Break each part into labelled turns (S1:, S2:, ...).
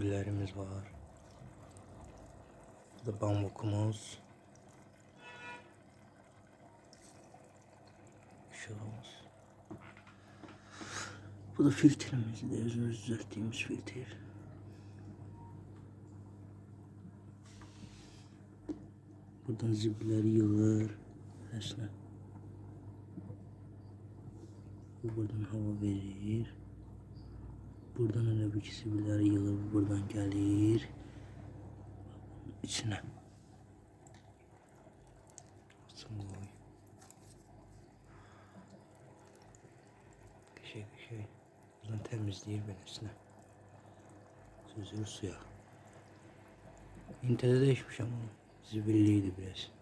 S1: güllerimiz var. Burada bambukumuz. Işığımız. Bu da filtremiz de özümüz düzelttiğimiz filtre. Buradan zibiler yığılır. Resmen. Bu buradan hava verir. Buradan öyle bir zibiler yığılır. Bu buradan gelir. İçine. Sımılı. Şey şey. Buradan temizleyir benesine. Süzülür suya. İntede değişmiş ama zibilliydi biraz.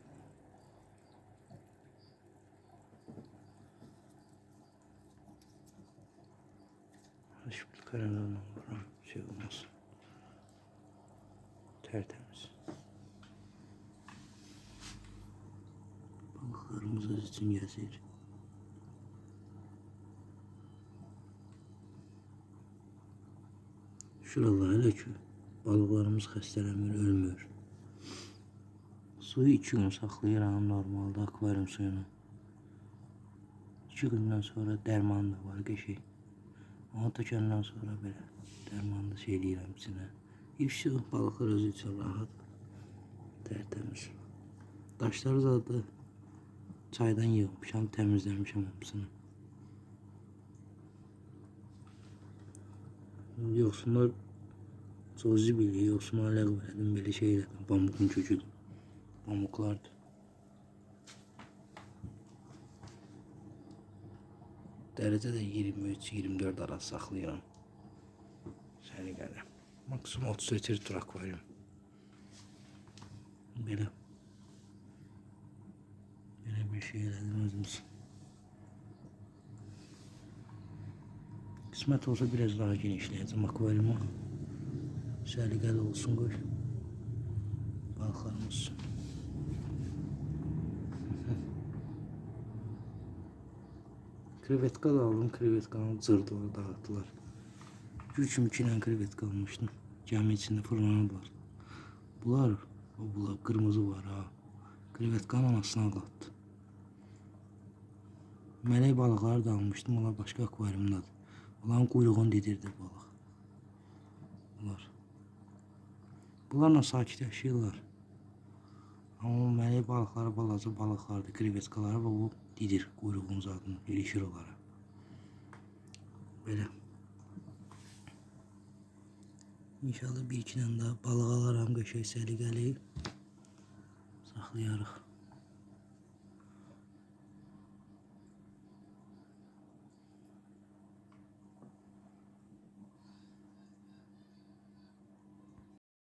S1: Şimdi kararlarına vuran şey olmaz. Tertemiz. Balıklarımız az için gezer. Şuralar hele ki balıklarımız xəstələnmir, ölmür. Suyu iki gün saxlayıram normalda akvaryum suyunu. İki gündən sonra dərman da var qəşəng. Tökəndən sonra belə dərmanı da şey eləyirəm içinə. İfşi balıqlar özü üçün rahat, tərtəmiz. Daşları zaten çaydan yığmışam, təmizləmişəm hamısını. Yoxsullar çox zibilli, yoxsullar ləğv elədim, belə şey elədim, pamukun köküdür. Pamuklardır. Dərəcə də 23-24 arası saxlayıram. Səni gəlir. Maksimum 30 litr tur akvaryum. Belə. Belə bir şey elədim özümüz. Kısmet olsa biraz daha genişleyeceğim akvaryumu. Səliqəli olsun qoy. Balıqlarımız olsun. Krevetka da aldım. Krevetkanı cırdılar, dağıttılar. Üç mükinen krevetka almıştım. Cami içinde fırlanadılar. Bunlar, o bunlar kırmızı var ha. Krevetkanın anasını ağlattı. Mələk balıqları da almışdım. Onlar başqa akvaryumdadır. Onların quyruğunu dedirdi balıq. Bunlar. Bunlarla sakit yaşayırlar. Amma mələk balıqları balaca balıqlardır. Krevetkaları və bu didir quyruğun zadını. İlişir onlara. Belə. İnşallah bir iki dənə daha balıq alaram qəşəng səliqəli. Saxlayarıq.